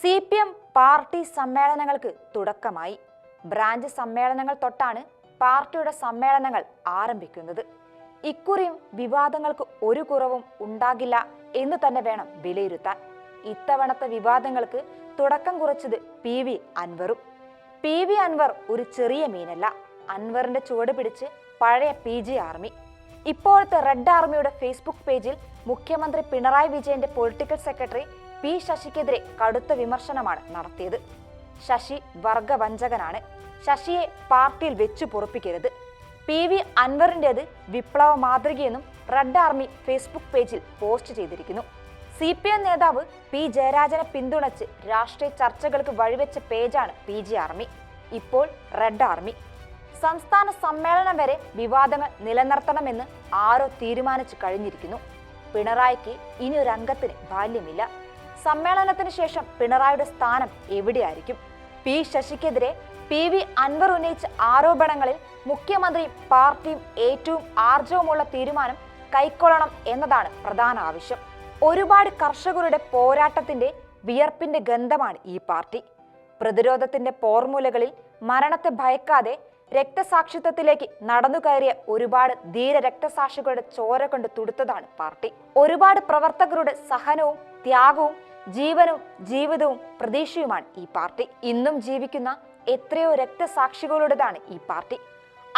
C P M party സമ്മേളനങ്ങൾക്ക് തുടക്കമായി. Branch സമ്മേളനങ്ങൾ തൊട്ടാണ് പാർട്ടിയുടെ സമ്മേളനങ്ങൾ ആരംഭിക്കുന്നത്. ഇക്കുറിയും വിവാദങ്ങൾക്ക് ഒരു കുറവും ഉണ്ടാകില്ല എന്ന് തന്നെ വേണം വിലയിരുത്താൻ. ഇത്തവണത്തെ വിവാദങ്ങൾക്ക് തുടക്കം കുറിച്ചത് പി വി അൻവറും. പി വി അൻവർ ഒരു ചെറിയ മീനല്ല. അൻവറിന്റെ ചുവട് പിടിച്ച് പഴയ പി ജി ആർമി. ഇപ്പോഴത്തെ റെഡ് ആർമിയുടെ ഫേസ്ബുക്ക് പേജിൽ മുഖ്യമന്ത്രി പിണറായി വിജയന്റെ പൊളിറ്റിക്കൽ സെക്രട്ടറി പി ശശിക്കെതിരെ കടുത്ത വിമർശനമാണ് നടത്തിയത്. ശശി വർഗവഞ്ചകനാണ്. ശശിയെ പാർട്ടിയിൽ വെച്ചു പൊറപ്പിക്കരുത്. പി വി അൻവറിന്റെത് വിപ്ലവ മാതൃകയെന്നും റെഡ് ആർമി ഫേസ്ബുക്ക് പേജിൽ പോസ്റ്റ് ചെയ്തിരിക്കുന്നു. സി പി എം നേതാവ് പി ജയരാജനെ പിന്തുണച്ച് രാഷ്ട്രീയ ചർച്ചകൾക്ക് വഴിവെച്ച പേജാണ് പി ജി ആർമി. ഇപ്പോൾ റെഡ് ആർമി സംസ്ഥാന സമ്മേളനം വരെ വിവാദങ്ങൾ നിലനിർത്തണമെന്ന് ആരോ തീരുമാനിച്ചു കഴിഞ്ഞിരിക്കുന്നു. പിണറായിക്ക് ഇനി ഒരു അംഗത്തിന് ബാല്യമില്ല. സമ്മേളനത്തിന് ശേഷം പിണറായിയുടെ സ്ഥാനം എവിടെയായിരിക്കും? പി ശശിക്കെതിരെ പി വി അൻവർ ഉന്നയിച്ച ആരോപണങ്ങളിൽ മുഖ്യമന്ത്രിയും പാർട്ടിയും ഏറ്റവും ആർജവമുള്ള തീരുമാനം കൈക്കൊള്ളണം എന്നതാണ് പ്രധാന ആവശ്യം. ഒരുപാട് കർഷകരുടെ പോരാട്ടത്തിന്റെ വിയർപ്പിന്റെ ഗന്ധമാണ് ഈ പാർട്ടി. പ്രതിരോധത്തിന്റെ പോർമുലകളിൽ മരണത്തെ ഭയക്കാതെ രക്തസാക്ഷിത്വത്തിലേക്ക് നടന്നു കയറിയ ഒരുപാട് ധീര രക്തസാക്ഷികളുടെ ചോര കൊണ്ട് തുടുത്തതാണ് പാർട്ടി. ഒരുപാട് പ്രവർത്തകരുടെ സഹനവും ത്യാഗവും ജീവനും ജീവിതവും പ്രതീക്ഷയുമാണ് ഈ പാർട്ടി. ഇന്നും ജീവിക്കുന്ന എത്രയോ രക്തസാക്ഷികളുടേതാണ് ഈ പാർട്ടി.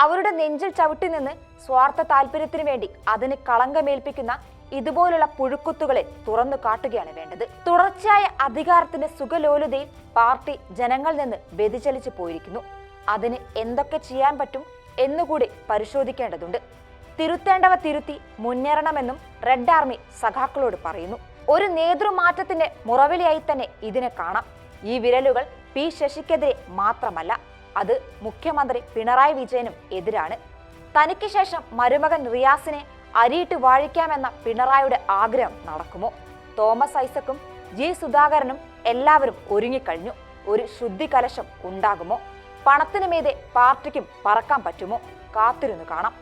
അവരുടെ നെഞ്ചിൽ ചവിട്ടി നിന്ന് സ്വാർത്ഥ താല്പര്യത്തിനു വേണ്ടി അതിന് കളങ്കമേൽപ്പിക്കുന്ന ഇതുപോലുള്ള പുഴുക്കുത്തുകളെ തുറന്നു കാട്ടുകയാണ് വേണ്ടത്. തുടർച്ചയായ അധികാരത്തിന്റെ സുഖലോലുതയിൽ പാർട്ടി ജനങ്ങളിൽ നിന്ന് വ്യതിചലിച്ചു പോയിരിക്കുന്നു. അതിന് എന്തൊക്കെ ചെയ്യാൻ പറ്റും എന്നുകൂടി പരിശോധിക്കേണ്ടതുണ്ട്. തിരുത്തേണ്ടവ തിരുത്തി മുന്നേറണമെന്നും റെഡ് ആർമി സഖാക്കളോട് പറയുന്നു. ഒരു നേതൃമാറ്റത്തിന്റെ മുറവിളിയായി തന്നെ ഇതിനെ കാണാം. ഈ വിരലുകൾ പി ശശിക്കെതിരെ മാത്രമല്ല അത് മുഖ്യമന്ത്രി പിണറായി വിജയനും എതിരാണ്. തനിക്ക് ശേഷം മരുമകൻ റിയാസിനെ അരിയിട്ട് വാഴിക്കാമെന്ന പിണറായിയുടെ ആഗ്രഹം നടക്കുമോ? തോമസ് ഐസക്കും ജി സുധാകരനും എല്ലാവരും ഒരുങ്ങിക്കഴിഞ്ഞു. ഒരു ശുദ്ധി കലശം ഉണ്ടാകുമോ? പണത്തിനു മീതെ പാർട്ടിക്കും പറക്കാൻ പറ്റുമോ? കാത്തിരുന്നു കാണാം.